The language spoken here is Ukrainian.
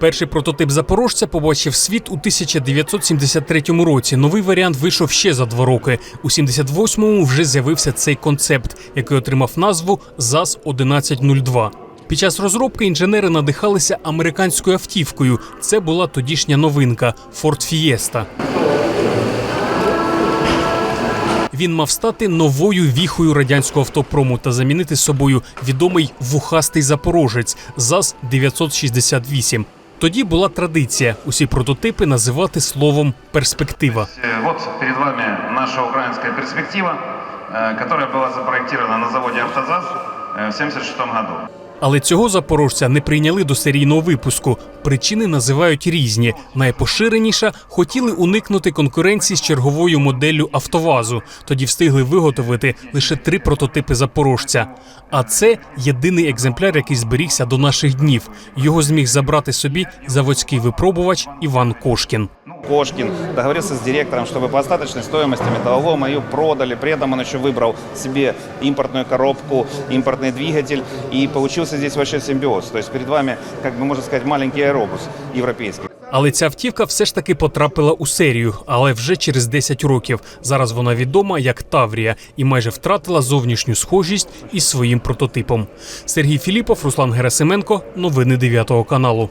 Перший прототип запорожця побачив світ у 1973 році. Новий варіант вийшов ще за два роки. У 78-му вже з'явився цей концепт, який отримав назву ЗАЗ 1102 Під час розробки інженери надихалися американською автівкою. Це була тодішня новинка Ford Fiesta. Він мав стати новою віхою радянського автопрому та замінити собою відомий вухастий запорожець ЗАЗ 968 Тоді була традиція усі прототипи називати словом перспектива. Э, Вот перед вами наша украинская перспектива, э, которая была запроектирована на заводе «Автозаз» э, в 1976 году. Але цього запорожця не прийняли до серійного випуску. Причини називають різні. Найпоширеніша хотіли уникнути конкуренції з черговою моделлю автовазу. Тоді встигли виготовити лише три прототипи запорожця. А це єдиний екземпляр, який зберігся до наших днів. Його зміг забрати собі заводський випробувач Іван Кошкін. Кошкин договорился с директором, чтобы по остаточной стоимости металлолома ее продали. При этом он еще выбрал себе импортную коробку, импортный двигатель. И получился здесь вообще симбиоз. То есть перед вами, как бы можно сказать, маленький аэробус европейский. Але ця автівка все ж таки потрапила у серію, але вже через 10 років. Зараз вона відома як Таврія і майже втратила зовнішню схожість із своїм прототипом. Сергій Філіпов, Руслан Герасименко. Новини 9 каналу.